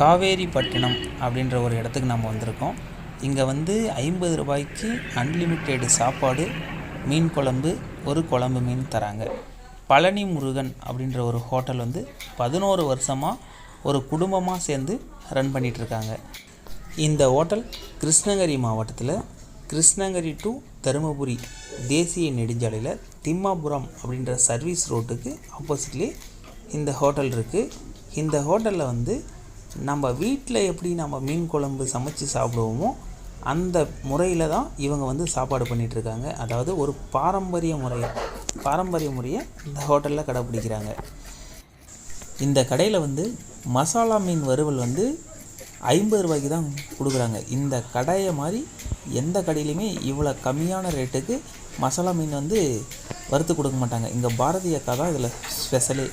காவேரிப்பட்டினம் அப்படின்ற ஒரு இடத்துக்கு நம்ம வந்திருக்கோம். இங்கே வந்து ஐம்பது ரூபாய்க்கு அன்லிமிட்டெடு சாப்பாடு மீன் குழம்பு ஒரு குழம்பு மீன் தராங்க. பழனி முருகன் அப்படின்ற ஒரு ஹோட்டல் வந்து பதினோரு வருஷமாக ஒரு குடும்பமாக சேர்ந்து ரன் பண்ணிகிட்ருக்காங்க இந்த ஹோட்டல் கிருஷ்ணகிரி மாவட்டத்தில் கிருஷ்ணகிரி டு தருமபுரி தேசிய நெடுஞ்சாலையில் திம்மாபுரம் அப்படின்ற சர்வீஸ் ரோட்டுக்கு ஆப்போசிட்லேயே இந்த ஹோட்டல் இருக்குது இந்த ஹோட்டலில் வந்து நம்ம வீட்டில் எப்படி நம்ம மீன் குழம்பு சமைச்சு சாப்பிடுவோமோ அந்த முறையில் தான் இவங்க வந்து சாப்பாடு பண்ணிகிட்ருக்காங்க அதாவது ஒரு பாரம்பரிய முறை பாரம்பரிய முறையை இந்த ஹோட்டலில் கடைப்பிடிக்கிறாங்க இந்த கடையில் வந்து மசாலா மீன் வறுவல் வந்து ஐம்பது ரூபாய்க்கு தான் கொடுக்குறாங்க. இந்த கடையை மாதிரி எந்த கடையிலையுமே இவ்வளோ கம்மியான ரேட்டுக்கு மசாலா மீன் வந்து வறுத்து கொடுக்க மாட்டாங்க. இங்கே பாரதி அக்கா தான் இதில் ஸ்பெஷலே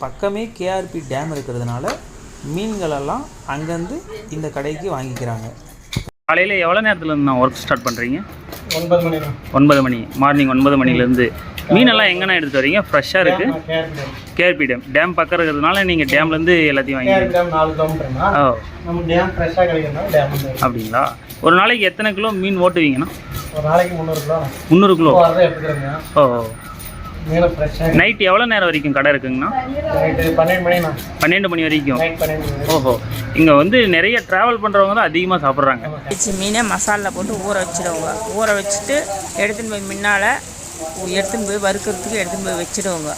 பக்கமே கேஆர்பி டேம் இருக்கிறதுனால மீன்களெல்லாம் அங்கேருந்து இந்த கடைக்கு வாங்கிக்கிறாங்க. காலையில் எவ்வளோ நேரத்தில் இருந்து நான் ஒர்க் ஸ்டார்ட் பண்ணுறீங்க? ஒன்பது மணி ஒன்பது மணி. மார்னிங் ஒன்பது மணிலேருந்து. மீனெல்லாம் எங்கண்ணா எடுத்துட்டு வரீங்க? ஃப்ரெஷ்ஷாக இருக்குது கேஆர்பி டேம் டேம் பக்கம் இருக்கிறதுனால நீங்கள் டேம்லேருந்து எல்லாத்தையும் வாங்கிக்கிறீங்க. ஓ. நம்ம டேம் ஃப்ரெஷ்ஷாக கிடைக்கிறதுனால டேம் வந்து அப்படிங்களா? ஒரு நாளைக்கு எத்தனை கிலோ மீன் ஓட்டுவீங்கண்ணா? ஒரு நாளைக்கு முந்நூறு கிலோ. முந்நூறு கிலோ? ஓ. நைட் எவ்வளோ நேரம் வரைக்கும் கடை இருக்குங்கண்ணா? பன்னெண்டு மணி வரைக்கும்? ஓஹோ. இங்கே வந்து நிறைய ட்ராவல் பண்ணுறவங்க தான் அதிகமாக சாப்பிட்றாங்க. வச்சு மீனை மசாலா போட்டு ஊற வச்சிடுவோங்க. ஊற வச்சுட்டு எடுத்துன்னு போய் முன்னால் எடுத்துன்னு போய் வறுக்கிறதுக்கு எடுத்துன்னு போய் வச்சிடுவோங்க.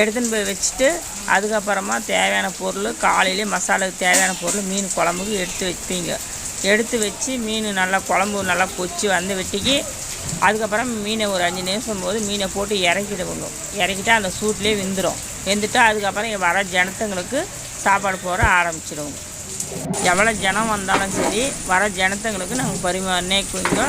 எடுத்துன்னு போய் வச்சுட்டு அதுக்கப்புறமா தேவையான பொருள் காலையிலே மசாலாவுக்கு தேவையான பொருள் மீன் குழம்புக்கு எடுத்து வைப்பீங்க. எடுத்து வச்சு மீன் நல்லா குழம்பு நல்லா கொச்சி வந்த வெட்டிக்கு அதுக்கப்புறம் மீனை ஒரு அஞ்சு நிமிஷம் போது மீனை போட்டு இறக்கிடுவோங்க இறக்கிட்டு அந்த சூட்லேயே வெந்துடும் வெந்துட்டு அதுக்கப்புறம் வர ஜனத்துங்களுக்கு சாப்பாடு போட ஆரம்பிச்சிடுவோம் எவ்வளோ ஜனம் வந்தாலும் சரி வர ஜனத்துங்களுக்கு நாங்கள் பரிமாறினேக்குங்க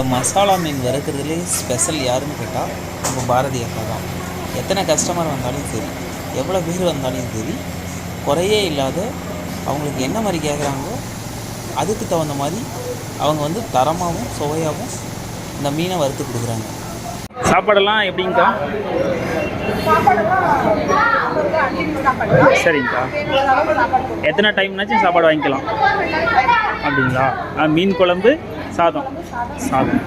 இந்த மசாலா மீன் வறுக்கிறதுலே ஸ்பெஷல் யாருன்னு கேட்டால் நம்ம பாரதி அக்கா தான். எத்தனை கஸ்டமர் வந்தாலும் சரி எவ்வளோ பேர் வந்தாலும் சரி குறையே இல்லாத அவங்களுக்கு என்ன மாதிரி கேட்குறாங்களோ அதுக்கு தகுந்த மாதிரி அவங்க வந்து தரமாகவும் சுவையாகவும் இந்த மீனை வறுத்து கொடுக்குறாங்க. சாப்பாடெல்லாம் எப்படிங்கக்கா? சரிங்கக்கா. எத்தனை டைம்னாச்சும் சாப்பாடு வாங்கிக்கலாம். அப்படிங்களா? ஆ, மீன் குழம்பு சாதம். சாதம்.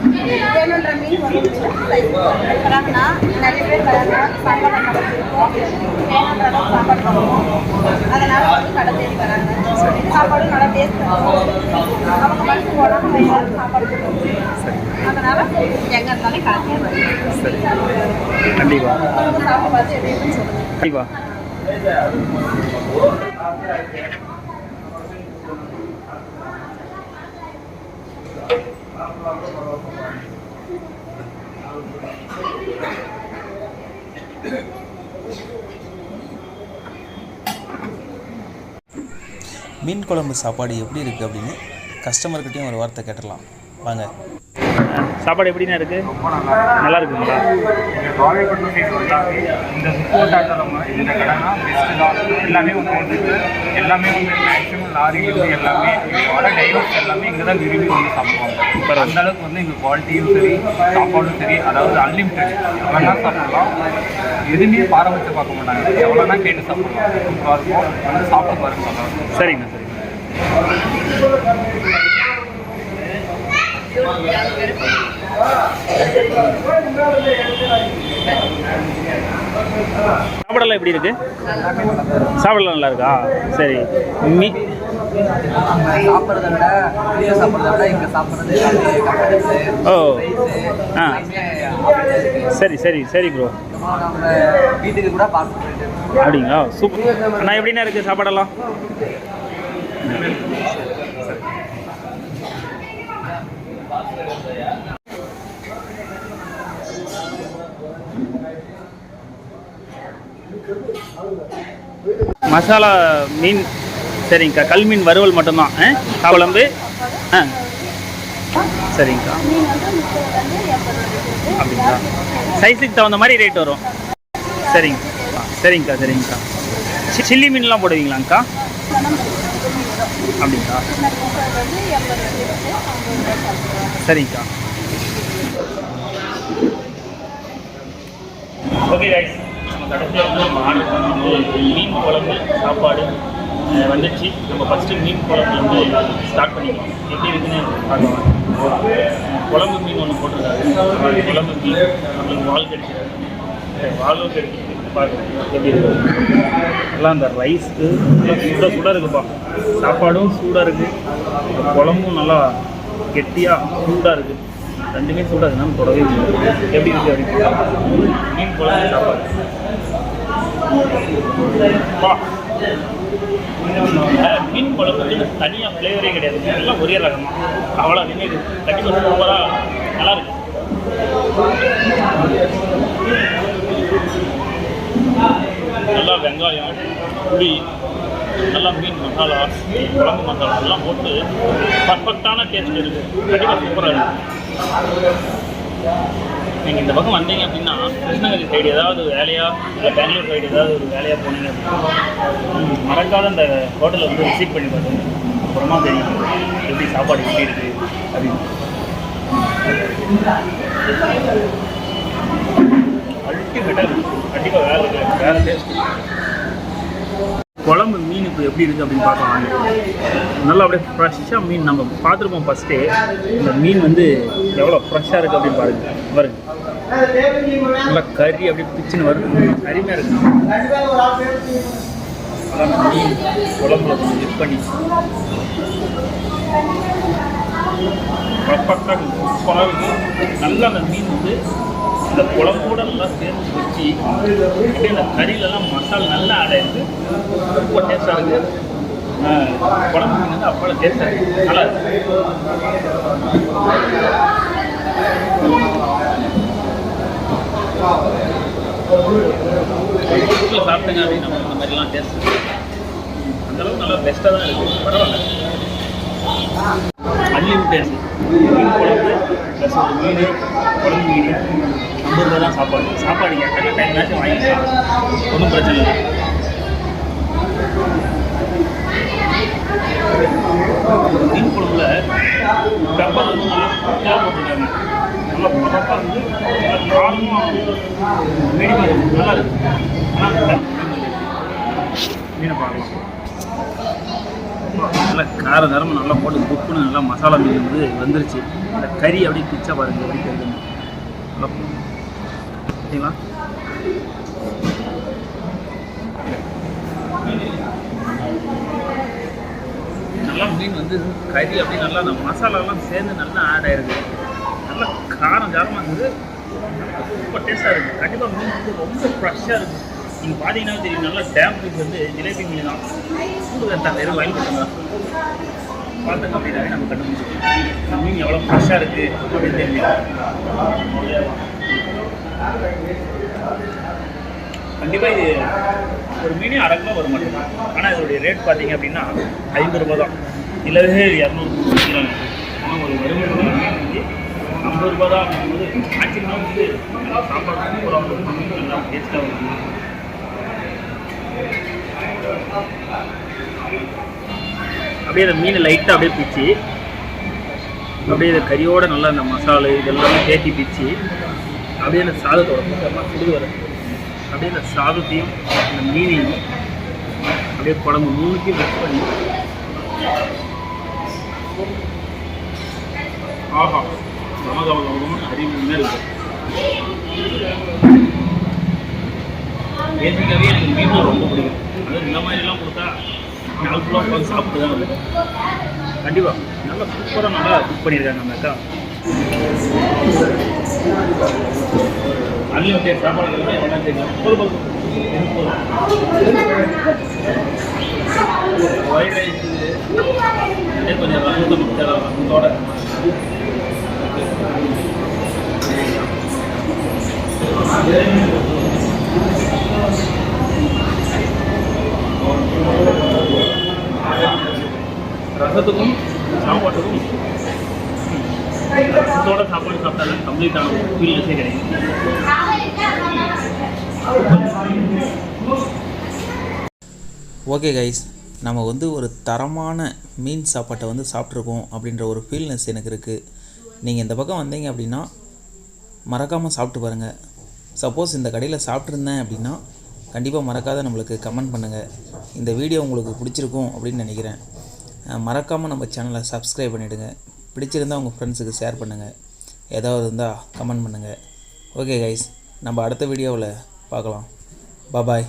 வேணுன்ற மீன் வந்து மீன் குழம்பு சாப்பாடு எப்படி இருக்குது அப்படின்னு கஸ்டமர்கிட்டையும் ஒரு வார்த்தை கேட்டுடலாம். வாங்க. சாப்பாடு எப்படிண்ணா இருக்கு? நல்லா இருக்குங்களா? இந்த ஆட்டோமா இந்த கடைனா பெஸ்ட்டு தான் எல்லாமே வந்து வந்துருக்கு எல்லாமே வந்து மேக்ஸிமம் லாரிகள் எல்லாமே வர எல்லாமே இங்கே தான் விரும்பி வந்து சாப்பிடுவாங்க. அந்த அளவுக்கு வந்து இங்கே குவாலிட்டியும் சரி சாப்பாடும் சரி அதாவது அன்லிமிட்டட் எவ்வளோனா சாப்பிடலாம்? எதுவுமே பாரபட்சம் பார்க்க மாட்டாங்க. எவ்வளோனா கேட்டு சாப்பிடலாம். சூப்பராக இருக்கும் வந்து பாருங்க. இருக்கும். சரிங்கண்ணா சரிங்க. சாப்பாடெல்லாம் எப்படி இருக்கு? சாப்பாடெல்லாம் நல்லா இருக்கா? சரி. மீ ஓ. ஆ. சரி சரி சரி ப்ரோ அப்படிங்களா? சூப்பர். அண்ணா எப்படிண்ணா இருக்குது சாப்பாடெல்லாம்? மசாலா மீன் சரிங்கக்கா. கல் மீன் வறுவல் மட்டும்தான். ஆ? குழம்பு ஆ. சரிங்கக்கா. அப்படிங்களா? சைஸுக்கு தகுந்த மாதிரி ரேட் வரும். சரிங்க. சரிங்கக்கா சரிங்கக்கா. சில்லி மீன்லாம் போடுவீங்களாங்க்கா அப்படிங்களா? சரிங்கக்கா. ஓகே ரைஸ் கடைசியாக வந்து நம்ம ஆர்டர் மீன் குழம்பு சாப்பாடு வந்துச்சு. நம்ம ஃபஸ்ட்டு மீன் குழம்பு வந்து ஸ்டார்ட் பண்ணிக்கலாம். எப்படி இருக்குன்னு பார்க்கலாம். குழம்பு மீன் ஒன்று போட்டிருக்காரு குழம்பு மீன். நம்மளுக்கு வால் கிடைக்கிறாரு வாலும் கிடைச்சிருக்கு. எப்படி இருக்கு. எல்லாம் அந்த ரைஸ்க்கு நல்லா சுட சுட இருக்குப்பா. சாப்பாடும் சூடாக இருக்குது குழம்பும் நல்லா கெட்டியாக சூடாக இருக்குது ரெண்டுமே சூடாக இருக்குன்னா நம்ம தொடவே முடியாது எப்படி இருக்குது அப்படின்னு மீன் குழம்பு சாப்பாடு. மீன் குழம்புக்கு தனியாக ஃப்ளேவரே கிடையாது எல்லாம் ஒரே ரகமாக தான் அவ்வளோ நினைவு கண்டிப்பாக சூப்பராக நல்லா இருக்கு நல்லா வெங்காயம் புளி நல்லா மீன் மசாலா குழம்பு மசாலா எல்லாம் போட்டு பர்ஃபெக்டான டேஸ்ட் இருக்குது கண்டிப்பாக சூப்பராக இருக்குது நீங்கள் இந்த பக்கம் வந்தீங்க அப்படின்னா கிருஷ்ணகிரி சைடு ஏதாவது வேலையா? இல்லை பெங்களூர் சைடு ஏதாவது ஒரு வேலையாக போனீங்க அப்படின்னா மறக்காத அந்த ஹோட்டலை வந்து விசிட் பண்ணி பாருங்க. அப்புறமா தெரியும் எப்படி சாப்பாடு எப்படி இருக்குது அப்படின்னு. அல்டிமேட்டாக கண்டிப்பாக வேறு வேறு டேஸ்ட் குழம்பு மீன் இப்போ எப்படி இருக்குது அப்படின்னு பார்க்கலாம். நல்லா அப்படியே ஃப்ரெஷ்ஷாக மீன் நம்ம பார்த்துருப்போம் ஃபஸ்ட்டே இந்த மீன் வந்து எவ்வளோ ஃப்ரெஷ்ஷாக இருக்குது அப்படின்னு பாருங்க. பாருங்க. நல்லா கறி அப்படியே பிச்சுன்னு வருது. அருமையாக இருக்கு. நல்லா அந்த மீன் குழம்புல கொஞ்சம் இது பண்ணி. பர்ஃபெக்டாக இருக்கும் நல்லா அந்த மீன் வந்து இந்த குழம்போட நல்லா சேர்ந்து வச்சு அப்படியே அந்த கறியிலலாம் மசாலா நல்லா அடைந்து ரொம்ப டேஸ்ட்டாக இருக்குது குழம்பு மீன் வந்து அவ்வளோ டேஸ்ட்டாக இருக்குது நல்லா வீட்டில் சாப்பிட்டேங்க அப்படின்னு நம்ம இந்த மாதிரிலாம் டேஸ்ட் அந்தளவுக்கு நல்லா பெஸ்ட்டாக தான் இருக்குது பரவாயில்ல. அன்லிமிட்டட் மீன் குழம்பு ப்ளஸ் ஒரு மீன் குழம்பு மீன். ஐம்பது ரூபா தான் சாப்பாடு. சாப்பாடு எத்தனை டைம் மேட்சும் வாங்கிக்கலாம். ஒன்றும் பிரச்சனை இல்லை. மீன் குழம்புல பெப்பர் வந்து நல்லா குட்டியாக போட்டிருக்காங்க. நல்லா பரப்பாக வந்து நல்லா காரமாக மீடியமாக இருக்குது நல்லா இருக்கு. ஆனால் மீனை பார்க்கலாம். நல்லா கார தரமாக நல்லா போட்டு புக்குன்னு நல்லா மசாலா மீன் வந்து வந்துருச்சு. அந்த கறி அப்படியே பிச்சா பாருங்க அப்படி தெரியுது நல்லா ஓகேங்களா நல்லா மீன் வந்து கறி அப்படியே நல்லா அந்த மசாலாலாம் சேர்ந்து நல்லா ஆட் ஆயிருக்கு. நல்லா காரம் ஜாரமாக இருக்குது. ரொம்ப டேஸ்ட்டாக இருக்குது. கண்டிப்பாக மீன் வந்து ரொம்ப ஃப்ரெஷ்ஷாக இருக்குது. நீங்கள் பார்த்தீங்கன்னா தெரியும் நல்லா டேம் பீஸ் வந்து ஜிலேபி மீன் தான். சூடு வேண்டாம் வெறும் வயல் மட்டும் பார்த்தோம் அப்படின்னாவே நம்ம கண்டுபிடிச்சிருக்கோம் மீன் எவ்வளோ ஃப்ரெஷ்ஷாக இருக்குது அப்படின்னு தெரியும் கண்டிப்பாக இது ஒரு மீனே அரை வர மாட்டேங்குது. ஆனால் இதோடைய ரேட் பார்த்தீங்க அப்படின்னா ஐம்பது ரூபா தான். இல்லவே இரநூறு விற்கிறாங்க ஆனால் ஒரு வருமானம் ஐம்பது ரூபா தான் அப்படிங்கும்போது மேக்ஸிமம் வந்து நல்லா சாப்பாடு சூப்பராக நல்லா டேஸ்ட்டாக வரும். அப்படியே அந்த மீன் லைட்டாக அப்படியே பிச்சு அப்படியே இந்த கறியோட நல்லா அந்த மசாலு இதெல்லாமே தேத்தி பிச்சு அப்படியே அந்த சாதத்தோட பக்கமாக சுடுது வர. அப்படியே அந்த சாதத்தையும் அந்த மீனையும் அப்படியே குழம்பு மூணுத்தையும் மிக்ஸ் பண்ணி ஆஹா கமகம கமகமன்னு அறிவுமே இருக்கு பேசிக்காகவே எனக்கு மீன் ரொம்ப பிடிக்கும் அதுவும் இந்த மாதிரிலாம் கொடுத்தா நாலு ஃபுல்லாக உட்காந்து சாப்பிட்டு தான் இருக்கும் கண்டிப்பாக நல்லா சூப்பராக நல்லா குக் பண்ணியிருக்காங்க அந்த அக்கா அன்லிமிட்டெட் சாப்பாடு ஒயிட் ரைஸ் கொஞ்சம் ரசத்தை முடிச்சாலும் ரசத்தோட ரசத்துக்கும் சாப்பாட்டுக்கும் சத்தோட சாப்பாடு சாப்பிட்டாலும் தான் கம்ப்ளீட்டான ஃபீல்னஸே கிடைக்கும். ஓகே கைஸ் நம்ம வந்து ஒரு தரமான மீன் சாப்பாட்டை வந்து சாப்பிட்ருக்கோம் அப்படின்ற ஒரு ஃபீல்னஸ் எனக்கு இருக்குது நீங்கள் இந்த பக்கம் வந்தீங்க அப்படின்னா மறக்காமல் சாப்பிட்டு பாருங்கள் சப்போஸ் இந்த கடையில் சாப்பிட்ருந்தேன் அப்படின்னா கண்டிப்பாக மறக்காத நம்மளுக்கு கமெண்ட் பண்ணுங்கள் இந்த வீடியோ உங்களுக்கு பிடிச்சிருக்கும் அப்படின்னு நினைக்கிறேன். மறக்காமல் நம்ம சேனலை சப்ஸ்கிரைப் பண்ணிவிடுங்க பிடிச்சிருந்தால் உங்கள் ஃப்ரெண்ட்ஸுக்கு ஷேர் பண்ணுங்கள் ஏதாவது இருந்தால் கமெண்ட் பண்ணுங்கள் ஓகே கைஸ் நம்ம அடுத்த வீடியோவில் பார்க்கலாம். பாய்